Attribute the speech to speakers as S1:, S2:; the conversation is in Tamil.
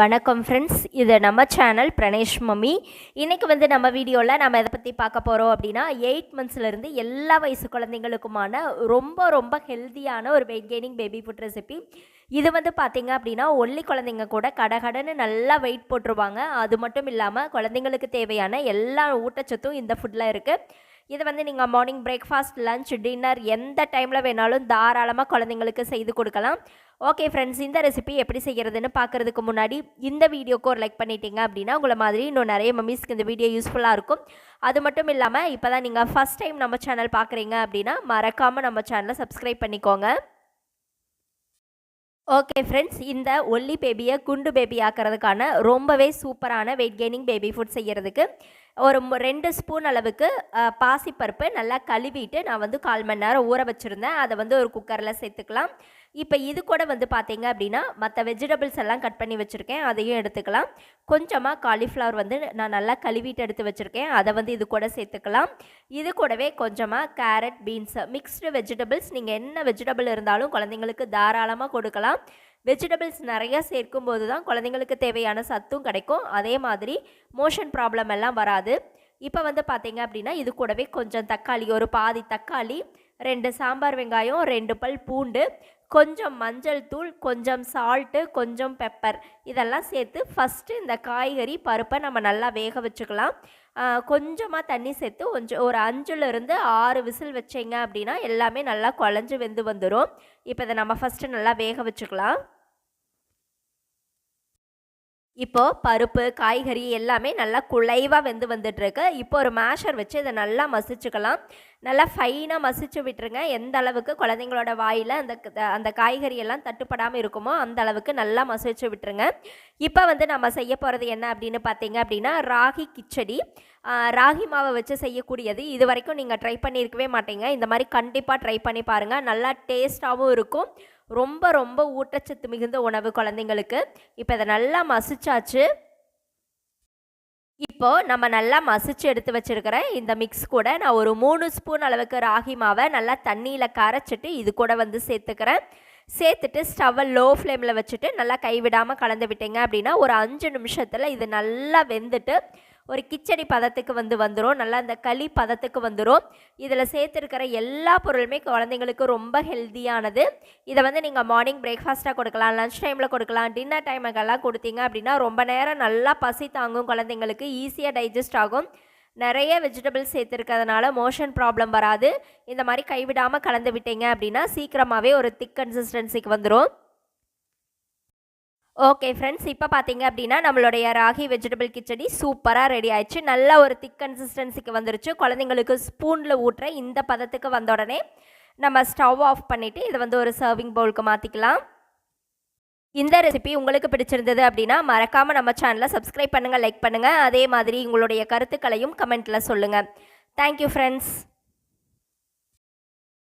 S1: வணக்கம் ஃப்ரெண்ட்ஸ் இது நம்ம சேனல் பிரணேஷ் மம்மி. இன்றைக்கி வந்து நம்ம வீடியோவில் நம்ம எதை பற்றி பார்க்க போகிறோம் அப்படின்னா எயிட் மந்த்ஸ்லேருந்து எல்லா வயசு குழந்தைங்களுக்குமான ரொம்ப ரொம்ப ஹெல்த்தியான ஒரு weight gaining baby food recipe இது வந்து பார்த்திங்க அப்படின்னா ஒல்லி குழந்தைங்க கூட கடகடன்னு நல்லா வெயிட் போட்டுருவாங்க. அது மட்டும் இல்லாமல் குழந்தைங்களுக்கு தேவையான எல்லா ஊட்டச்சத்தும் இந்த ஃபுட்டில் இருக்குது இது வந்து நீங்கள் மார்னிங் பிரேக்ஃபாஸ்ட் லஞ்ச் டின்னர் எந்த டைமில் வேணாலும் தாராளமாக குழந்தைங்களுக்கு செய்து கொடுக்கலாம். ஓகே ஃப்ரெண்ட்ஸ் இந்த ரெசிபி எப்படி செய்கிறதுன்னு பார்க்குறதுக்கு முன்னாடி இந்த வீடியோக்கு ஒரு லைக் பண்ணிட்டீங்க அப்படின்னா உங்களை மாதிரி இன்னும் நிறைய மம்மிஸ்க்கு இந்த வீடியோ யூஸ்ஃபுல்லாக இருக்கும். அது மட்டும் இல்லாமல் இப்போ தான் நீங்கள் ஃபஸ்ட் டைம் நம்ம சேனல் பார்க்குறீங்க அப்படின்னா மறக்காமல் நம்ம சேனலை சப்ஸ்கிரைப் பண்ணிக்கோங்க. ஓகே ஃப்ரெண்ட்ஸ் இந்த ஒல்லி பேபியை குண்டு பேபி ஆக்கிறதுக்கான ரொம்பவே சூப்பரான வெயிட் கெய்னிங் பேபி ஃபுட் செய்கிறதுக்கு ஒரு ரெண்டு ஸ்பூன் அளவுக்கு பாசிப்பருப்பு நல்லா கழுவிட்டு நான் வந்து கால் மணி நேரம் ஊற வச்சுருந்தேன். அதை வந்து ஒரு குக்கரில் சேர்த்துக்கலாம். இப்போ இது கூட வந்து பார்த்தீங்க அப்படின்னா மற்ற வெஜிடபிள்ஸ் எல்லாம் கட் பண்ணி வச்சுருக்கேன். அதையும் எடுத்துக்கலாம். கொஞ்சமாக காலிஃப்ளவர் வந்து நான் நல்லா கழுவிட்டு எடுத்து வச்சுருக்கேன். அதை வந்து இது கூட சேர்த்துக்கலாம். இது கூடவே கொஞ்சமாக கேரட் பீன்ஸ் மிக்ஸ்டு வெஜிடபிள்ஸ் நீங்கள் என்ன வெஜிடபிள் இருந்தாலும் குழந்தைங்களுக்கு தாராளமாக கொடுக்கலாம். வெஜிடபிள்ஸ் சேர்க்கும் சேர்க்கும்போது தான் குழந்தைங்களுக்கு தேவையான சத்தும் கிடைக்கும். அதே மாதிரி மோஷன் ப்ராப்ளம் எல்லாம் வராது. இப்போ வந்து பார்த்தீங்க அப்படின்னா இது கூடவே கொஞ்சம் தக்காளி ஒரு பாதி தக்காளி ரெண்டு சாம்பார் வெங்காயம் ரெண்டு பல் பூண்டு கொஞ்சம் மஞ்சள் தூள் கொஞ்சம் சால்ட்டு கொஞ்சம் பெப்பர் இதெல்லாம் சேர்த்து ஃபஸ்ட்டு இந்த காய்கறி பருப்பை நம்ம நல்லா வேக வச்சுக்கலாம். கொஞ்சமாக தண்ணி சேர்த்து கொஞ்சம் ஒரு அஞ்சுலேருந்து ஆறு விசில் வச்சிங்க அப்படின்னா எல்லாமே நல்லா குழஞ்சி வெந்து வந்துடும் இப்போ இதை நம்ம ஃபஸ்ட்டு நல்லா வேக வச்சுக்கலாம். இப்போது பருப்பு காய்கறி எல்லாமே நல்லா குலைவாக வெந்து வந்துட்டுருக்கு. இப்போ ஒரு மேஷர் வச்சு இதை நல்லா மசிச்சுக்கலாம். நல்லா ஃபைனாக மசிச்சு விட்டுருங்க. எந்த அளவுக்கு குழந்தைங்களோட வாயில் அந்த அந்த காய்கறி எல்லாம் தட்டுப்படாமல் இருக்குமோ அந்த அளவுக்கு நல்லா மசிச்சு விட்டுருங்க. இப்போ வந்து நம்ம செய்ய போகிறது என்ன அப்படின்னு பார்த்தீங்க அப்படின்னா ராகி கிச்சடி. ராகி மாவை வச்சு செய்யக்கூடியது. இது வரைக்கும் நீங்கள் ட்ரை பண்ணியிருக்கவே மாட்டீங்க. இந்த மாதிரி கண்டிப்பாக ட்ரை பண்ணி பாருங்கள் நல்லா டேஸ்ட்டாகவும் இருக்கும். ரொம்ப ரொம்ப ஊட்டச்சத்து மிகுந்த உணவு குழந்தைங்களுக்கு. இப்போ இதை நல்லா மசிச்சாச்சு. இப்போது நம்ம நல்லா மசிச்சு எடுத்து வச்சிருக்கிற இந்த மிக்ஸ் கூட நான் ஒரு மூணு ஸ்பூன் அளவுக்கு ராகி மாவை நல்லா தண்ணியில் கரைச்சிட்டு இது கூட வந்து சேர்த்துக்கிறேன். சேர்த்துட்டு ஸ்டவ்வை லோ ஃப்ளேமில் வச்சுட்டு நல்லா கைவிடாமல் கலந்து விட்டீங்க அப்படின்னா ஒரு அஞ்சு நிமிஷத்தில் இது நல்லா வெந்துட்டு ஒரு கிச்சடி பதத்துக்கு வந்து வந்துடும் நல்லா அந்த களி பதத்துக்கு வந்துடும் இதில் சேர்த்துருக்கிற எல்லா பொருளுமே குழந்தைங்களுக்கு ரொம்ப ஹெல்த்தியானது இதை வந்து நீங்கள் மார்னிங் பிரேக்ஃபாஸ்ட்டாக கொடுக்கலாம் லன்ச் டைமில் கொடுக்கலாம் டின்னர் டைமுக்கெல்லாம் கொடுத்தீங்க அப்படின்னா ரொம்ப நேரம் நல்லா பசி தாங்கும் குழந்தைங்களுக்கு ஈஸியாக டைஜஸ்ட் ஆகும். நிறைய வெஜிடபிள்ஸ் சேர்த்துருக்கிறதுனால மோஷன் ப்ராப்ளம் வராது. இந்த மாதிரி கைவிடாமல் கலந்து விட்டீங்க அப்படின்னா சீக்கிரமாகவே ஒரு திக் கன்சிஸ்டன்சிக்கு வந்துடும் ஓகே ஃப்ரெண்ட்ஸ் இப்போ பார்த்தீங்க அப்படின்னா நம்மளுடைய ராகி வெஜிடபிள் கிச்சடி சூப்பராக ரெடி ஆயிடுச்சு. நல்ல ஒரு திக் கன்சிஸ்டன்சிக்கு வந்துருச்சு. குழந்தைங்களுக்கு ஸ்பூனில் ஊட்டுற இந்த பதத்துக்கு வந்த உடனே நம்ம ஸ்டவ் ஆஃப் பண்ணிவிட்டு இதை வந்து ஒரு சர்விங் பவுலுக்கு மாற்றிக்கலாம் இந்த ரெசிபி உங்களுக்கு பிடிச்சிருந்தது அப்படின்னா மறக்காமல் நம்ம சேனலை சப்ஸ்கிரைப் பண்ணுங்கள் லைக் பண்ணுங்கள் அதே மாதிரி உங்களுடைய கருத்துக்களையும் கமெண்ட்டில் சொல்லுங்கள் தேங்க்யூ ஃப்ரெண்ட்ஸ்